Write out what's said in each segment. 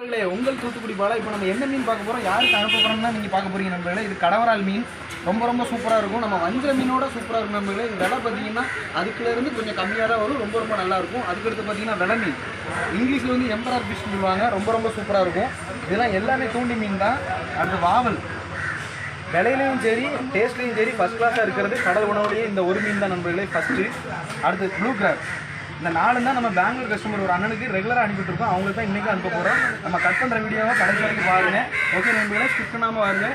நண்பர்களே உங்கள் தூத்துக்குடி பாலா இப்போ நம்ம என்ன மீன் பார்க்க போகிறோம் யாருக்கு அனுப்ப போகிறோம்னா நீங்கள் பார்க்க போகிறீங்க நண்பர்களே. இது கடவரால் மீன். ரொம்ப ரொம்ப சூப்பராக இருக்கும். நம்ம வஞ்சிர மீனோட சூப்பராக இருக்கும் நண்பர்களே. இது விலை பார்த்தீங்கன்னா அதுக்குலேருந்து கொஞ்சம் கம்மியாக தான் வரும். ரொம்ப ரொம்ப நல்லாயிருக்கும் அதுக்கடுத்து பார்த்தீங்கன்னா விலை மீன். இங்கிலீஷில் வந்து எம்பரர் ஃபிஷ் சொல்லுவாங்க. ரொம்ப ரொம்ப சூப்பராக இருக்கும். இதெல்லாம் எல்லாமே தூண்டி மீன் தான். அடுத்து வாவல். விலையிலையும் சரி டேஸ்ட்லையும் சரி ஃபஸ்ட் கிளாஸாக இருக்கிறது கடல் உணவுலேயே இந்த ஒரு மீன் தான் நண்பர்களே ஃபஸ்ட்டு அடுத்து ப்ளூ கிராப் இந்த நாலு தான் நம்ம பெங்களூர் கஸ்டமர் ஒரு அண்ணனுக்கு ரெகுலராக அனுப்பிட்டு இருக்கோம். அவங்களுக்கு தான் இன்றைக்கி அனுப்ப போகிறோம் நம்ம கட் பண்ணுற வீடியோவை கடைசி வரைக்கும் பாருங்க. ஓகே நண்பர்களே ஸ்கிப் பண்ணாமல் வாருங்க.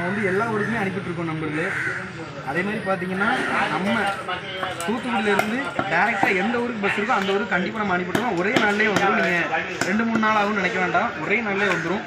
நம்ம வந்து எல்லா ஊருக்குமே அனுப்பிட்டுருக்கோம் இருக்கோம் அதே மாதிரி பார்த்தீங்கன்னா நம்ம தூத்துக்குடியிலேருந்து டேரெக்டாக எந்த ஊருக்கு பஸ் இருக்கோ அந்த ஊருக்கு கண்டிப்பாக நம்ம அனுப்பிட்டுருவோம் ஒரே நாள்லேயே வந்துடும் நீங்கள் ரெண்டு மூணு நாள் ஆகும்னு நினைக்க வேண்டாம். ஒரே நாள்லேயே வந்துடும்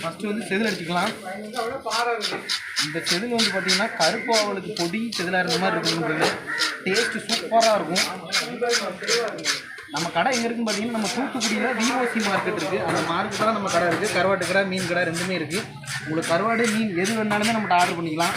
ஃபஸ்ட்டு வந்து செதில் அடிச்சுக்கலாம். இந்த செதில் வந்து பார்த்தீங்கன்னா கருப்பு அவளுக்கு பொடி செதிலாக இருந்த மாதிரி இருக்குங்கிறது டேஸ்ட்டு சூப்பராக இருக்கும். நம்ம கடை எங்கே இருக்குன்னு பார்த்தீங்கன்னா நம்ம தூத்துக்குடியில் விஓசி மார்க்கெட் இருக்குது அந்த மார்க்கெட்டில் தான் நம்ம கடை இருக்குது கருவாட்டு கடை மீன் கடை ரெண்டுமே இருக்குது உங்களுக்கு கருவாடு மீன் எது வேணாலுமே நம்மகிட்ட ஆர்டர் பண்ணிக்கலாம்.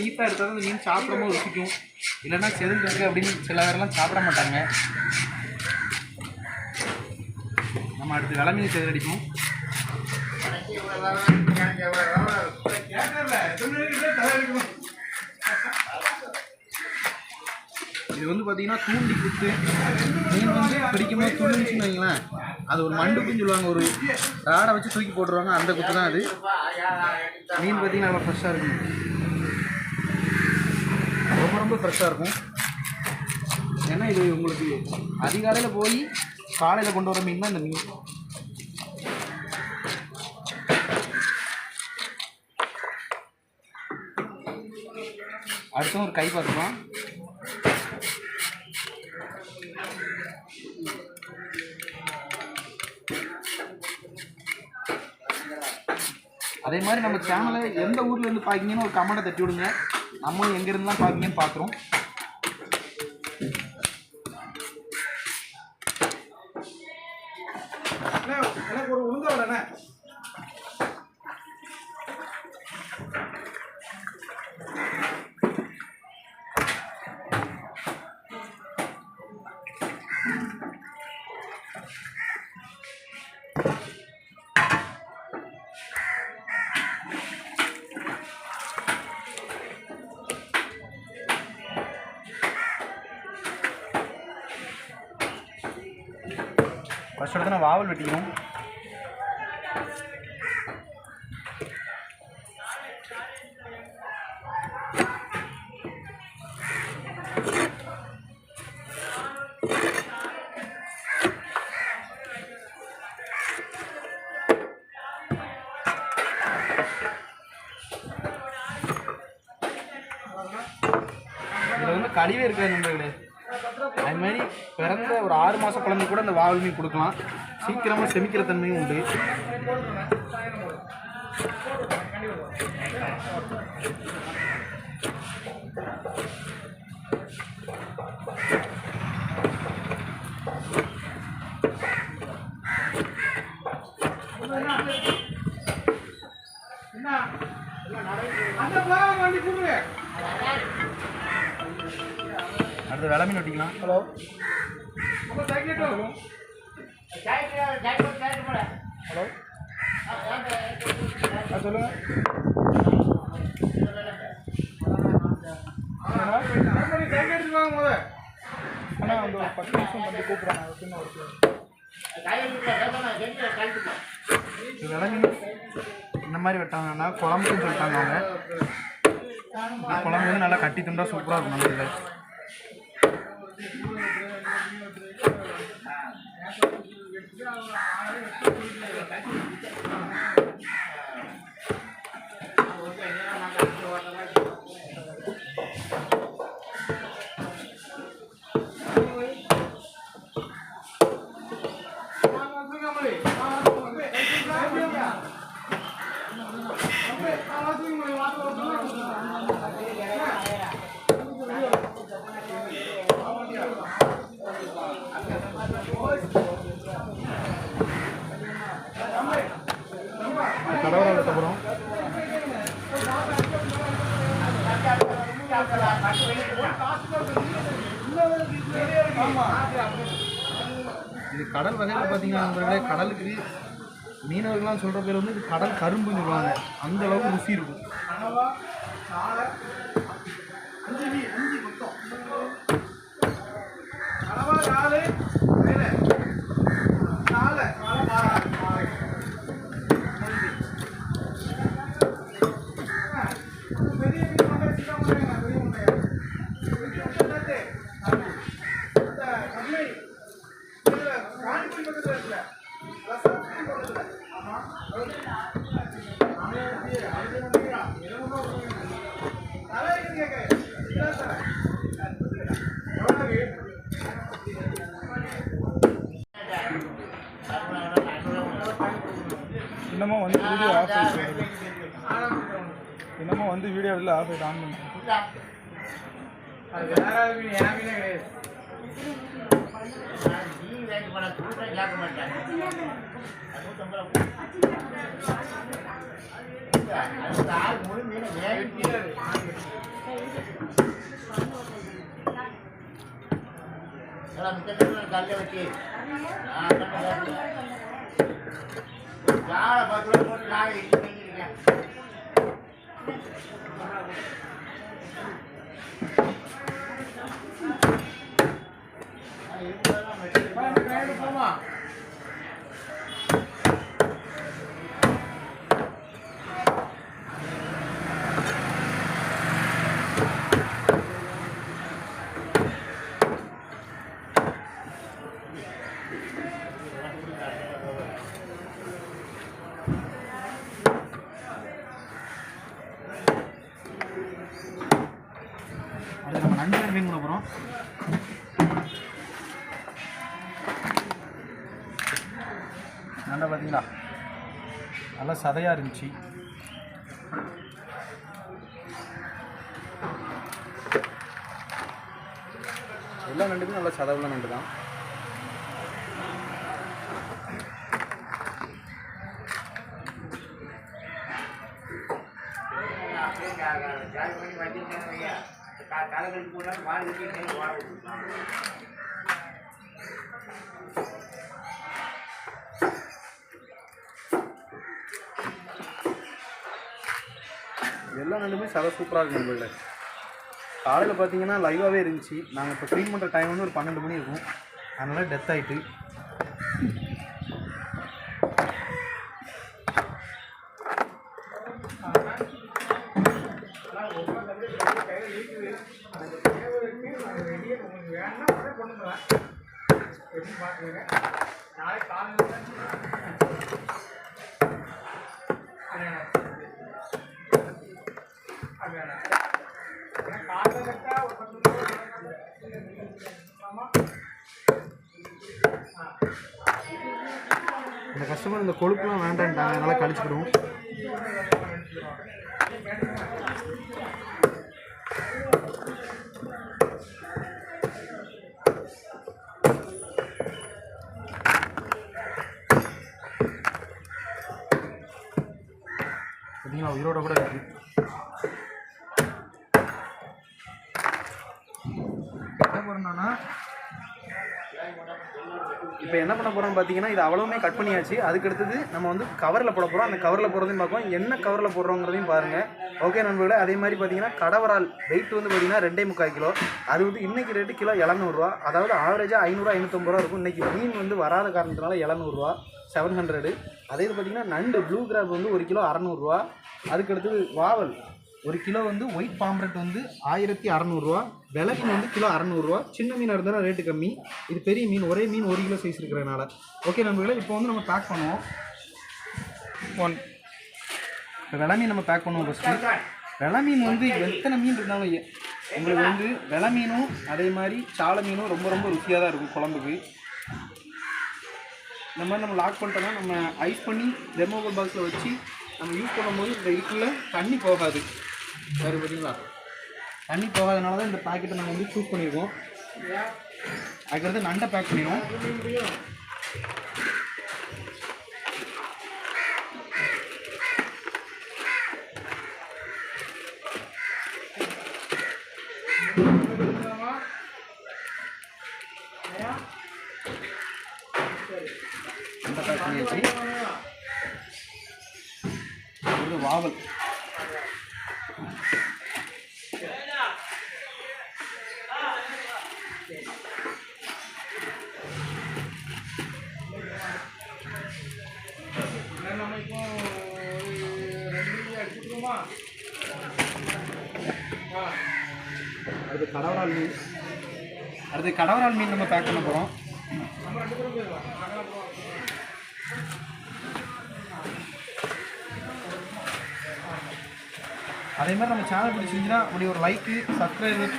மாதிரி நீட்டாக எடுத்தால் அந்த மீன் சாப்பிடும்போது ருசிக்கும். இல்லைன்னா செதில் இருக்குது அப்படின்னு சில பேரெல்லாம் சாப்பிட மாட்டாங்க. நம்ம அடுத்து விலை மீன் செதில் அடிக்கும் இது வந்து பார்த்தீங்கன்னா தூண்டி குத்து. மீன் வந்து பிடிக்கும்போது தூண்டிச்சுன்னு வைங்களேன். அது ஒரு மண்டுக்குன்னு சொல்லுவாங்க. ஒரு ராடை வச்சு தூக்கி போட்டுருவாங்க. அந்த குத்து தான் அது. மீன் பார்த்தீங்கன்னா நல்லா ஃப்ரெஷ்ஷாக இருக்கும். ரொம்ப ஃப்ரெஷ்ஷாக இருக்கும். ஏன்னா இது உங்களுக்கு அதிகாலையில் போய் காலையில் கொண்டு வர மீன் தான் இந்த மீன். அடுத்து ஒரு கை பார்க்கலாம் அதே மாதிரி நம்ம சேனலை எந்த ஊர்லேருந்து பார்க்கிங்கன்னு ஒரு கமெண்ட்டை தட்டி விடுங்க. நம்மளும் எங்க இருந்துலாம் பார்க்கீங்கன்னு பார்க்குறோம் ஃபர்ஸ்ட் எடுத்து நான் வாவல் வெட்டிக்கணும். இதில் வந்து கழிவே இருக்காது நண்பர்களே அது மாதிரி பிறந்த ஒரு ஆறு மாதம் குழந்தை கூட இந்த வாவல் கொடுக்கலாம். சீக்கிரமாக செமிக்கிற தன்மையும் உண்டு. ஹலோ. ஆ சொல்லுங்க. அண்ணா அந்த ஒரு பத்து நிமிஷம் பண்ணி கூப்பிட்றேன். சின்ன ஒரு இந்த மாதிரி வெட்டாங்கன்னா குழம்புன்னு சொல்லிட்டாங்க அவங்க. குழம்பு வந்து நல்லா கட்டி துண்டா சூப்பராக இருக்கும் நம்ம இதில் கடவுளை வகையில் பார்த்தீங்கன்னா நண்பர்களே கடலுக்கு மீனவர்கள்லாம் சொல்கிற பேர் வந்து இது கடல் கரும்புன்னு சொல்லுவாங்க. அந்த அளவுக்கு ருசி இருக்கும். அஞ்சு அஞ்சு மொத்தம் கனவா நாலு மேலே நாலு நாலு மாறாது மாறு பெரிய மீன் மட்டும் சின்ன முட்டைங்க பெரிய முட்டைங்க பெரிய முட்டை அந்த கண்ணை இதில் காஞ்சிபுரம் பக்கத்தில் இருக்குல்ல ரசம் பக்கத்தில் ஆமாம் இன்னமும் வந்து வீடியோ ஆஃப் ஆகிட்டு இன்னமும் வந்து வீடியோ இல்லை ஆஃப் ஆகிட்டு ஆன் பண்ணி. அது வேற ஏன் கிடையாது. கல்ல வச்சு யாரை பத்து ரூபா போட்டு நல்லா சதையாக இருந்துச்சு எல்லா நண்டுக்கும் நல்லா சதவுள்ள நண்டு தான் ஜாயின் பண்ணி வண்டிங்க எல்லா நண்டுமே சதை சூப்பராக இருக்கும் நம்மள காலையில் பார்த்தீங்கன்னா லைவாகவே இருந்துச்சு. நாங்கள் இப்போ க்ளீன் பண்ணுற டைம் வந்து ஒரு பன்னெண்டு மணி இருக்கும். அதனால் டெத் ஆகிட்டு வேணா உடனே கொண்டு வரேன் எப்படி பார்த்துக்கங்க நாளைக்கு காலையில் அது வேணாம் ஏன்னா காலையில் கட்டா ஒரு பத்து நிமிஷம் ஆமாம் இந்த கஸ்டமர் இந்த கொழுப்புலாம் வேண்டான்ட்டாங்க. அதனால் கழிச்சுக்கிடுவோம். பார்த்தீங்களா உயிரோட கூட இருக்குது இப்போ என்ன பண்ண போகிறோம் பார்த்தீங்கன்னா இது அவ்வளோவுமே கட் பண்ணியாச்சு. அதுக்கு அடுத்தது நம்ம வந்து கவரில் போட போகிறோம் அந்த கவரில் போடுறதையும் பார்ப்போம் என்ன கவரில் போடுறோங்கிறதையும் பாருங்கள் ஓகே நண்பர்களே அதே மாதிரி பார்த்தீங்கன்னா கடவரால் வெயிட் வந்து பார்த்தீங்கன்னா ரெண்டே முக்கால் கிலோ. அது வந்து இன்றைக்கி ரேட்டு கிலோ எழுநூறுவா அதாவது ஆவரேஜாக ஐநூறுரூவா ஐநூற்றம்பது ரூபா இருக்கும். இன்னைக்கு மீன் வந்து வராத காரணத்தினால எழுநூறுவா செவன் ஹண்ட்ரடு அதே இது பார்த்தீங்கன்னா நண்டு ப்ளூ கிராப் வந்து ஒரு கிலோ அறநூறுரூவா அதுக்கு அடுத்தது வாவல். ஒரு கிலோ வந்து ஒயிட் பாம்ப்ரெட் வந்து ஆயிரத்தி அறநூறுவா. விலை மீன் வந்து கிலோ அறநூறுவா. சின்ன மீனாக இருந்தாலும் ரேட்டு கம்மி. இது பெரிய மீன் ஒரே மீன் ஒரு கிலோ சைஸ் இருக்கிறனால ஓகே நண்பர்களே இப்போ வந்து நம்ம பேக் பண்ணுவோம். ஒன் இப்போ விலை மீன் நம்ம பேக் பண்ணுவோம் ஃபஸ்ட்டு விலை மீன் வந்து எத்தனை மீன் இருந்தாலும் உங்களுக்கு வந்து விலை மீனும் அதே மாதிரி சாலை மீனும் ரொம்ப ரொம்ப ருசியாக தான் இருக்கும் குழம்புக்கு. இந்த மாதிரி நம்ம லாக் பண்ணிட்டோம்னா நம்ம ஐஸ் பண்ணி ரெமோவல் பாக்ஸில் வச்சு நம்ம யூஸ் பண்ணும்போது இந்த இதுக்குள்ளே தண்ணி போகாது. சரி பார்த்தீங்களா தண்ணி போகாதனால தான் இந்த பாக்கெட்டை நாங்கள் வந்து சூஸ் பண்ணியிருக்கோம் அதுக்கடுத்து நண்டை பேக் பண்ணிடுவோம். நண்டை அடுத்து கடவரால் மீன். அடுத்து கடவரால் மீன் நம்ம பேக் பண்ண போகிறோம் அதே மாதிரி நம்ம சேனல் பிடிச்சிருந்துச்சுன்னா அப்படி ஒரு லைக்கு சப்ஸ்கிரைபர்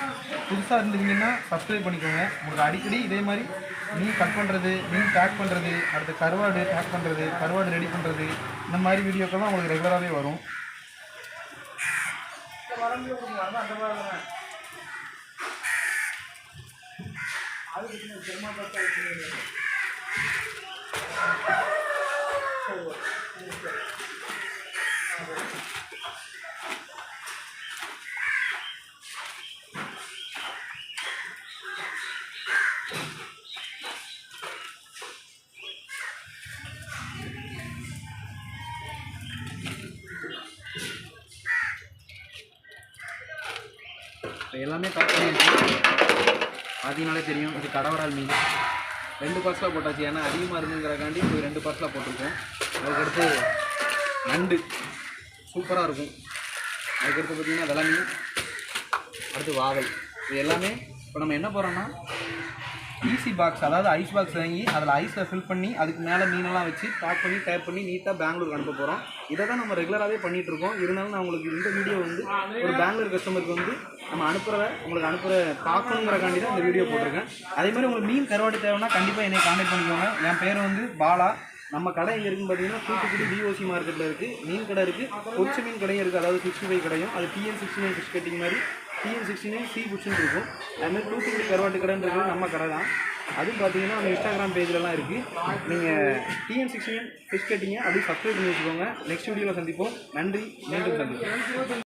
புதுசாக இருந்தீங்கன்னா சப்ஸ்கிரைப் பண்ணிக்கோங்க. உங்களுக்கு அடிக்கடி இதே மாதிரி மீன் கட் பண்ணுறது மீன் பேக் பண்ணுறது அடுத்து கருவாடு பேக் பண்ணுறது கருவாடு ரெடி பண்ணுறது இந்த மாதிரி வீடியோக்கெல்லாம் உங்களுக்கு ரெகுலராகவே வரும். வரம்பு கொடுங்க அந்த மாதிரி தானே அதுக்கு பெருமா பார்த்தா வச்சுருந்தீங்க இப்போ எல்லாமே பேக் பண்ணியாச்சு அதனாலே தெரியும் இது கடவரால் மீன் ரெண்டு பார்சலாக போட்டாச்சு ஏன்னா அதிகமாக இருக்குங்கிறக்காண்டி இப்போ ரெண்டு பார்சலாக போட்டிருக்கோம். அதுக்கடுத்து நண்டு. சூப்பராக இருக்கும். அதுக்கடுத்து பார்த்திங்கன்னா வெலை அடுத்து வாகை. இது எல்லாமே இப்போ நம்ம என்ன போகிறோம்னா ஈஸி பாக்ஸ் அதாவது ஐஸ் பாக்ஸ் வாங்கி அதில் ஐஸில் ஃபில் பண்ணி அதுக்கு மேலே மீனெல்லாம் வச்சு பேக் பண்ணி டேப் பண்ணி நீட்டாக பெங்களூருக்கு அனுப்ப போகிறோம் இதை தான் நம்ம ரெகுலராகவே பண்ணிகிட்ருக்கோம் இருந்தாலும் நான் உங்களுக்கு இந்த வீடியோ வந்து ஒரு பெங்களூர் கஸ்டமருக்கு வந்து நம்ம அனுப்புகிற உங்களுக்கு அனுப்புகிற பார்க்கணுங்கிறக்காண்டி தான் இந்த வீடியோ போட்டிருக்கேன். அதே மாதிரி உங்களுக்கு மீன் கருவாட்டு தேவைன்னா கண்டிப்பாக என்னை காண்டாக்ட் பண்ணிக்கோங்க. என் பேர் வந்து பாலா. நம்ம கடை எங்கே இருக்குன்னு பார்த்தீங்கன்னா தூத்துக்குடி டிஓசி மார்க்கெட்டில் இருக்குது மீன் கடை இருக்குது பொரிச்ச மீன் கடையும் இருக்குது அதாவது சிக்ஸ்டி ஃபைவ் கடையும். அது TN sixty nine fish cutting மாதிரி டிஎன் சிக்ஸ்டி நைன் சி ஃபுட்ஸ்னு இருக்கும் அதுமாதிரி தூத்துக்குடி கருவாட்டு கடைன்றது நம்ம கடை தான். அதுவும் பார்த்தீங்கன்னா நம்ம இன்ஸ்டாகிராம் பேஜ்லலாம் இருக்குது நீங்கள் டிஎன் சிக்ஸ்டி நைன் ஃபிஷ் கேட்டிங்க அப்படியே சப்ஸ்கிரைப் பண்ணி வச்சுக்கோங்க. நெக்ஸ்ட் வீடியோவில் சந்திப்போம். நன்றி. மீண்டும் சந்திப்போம்.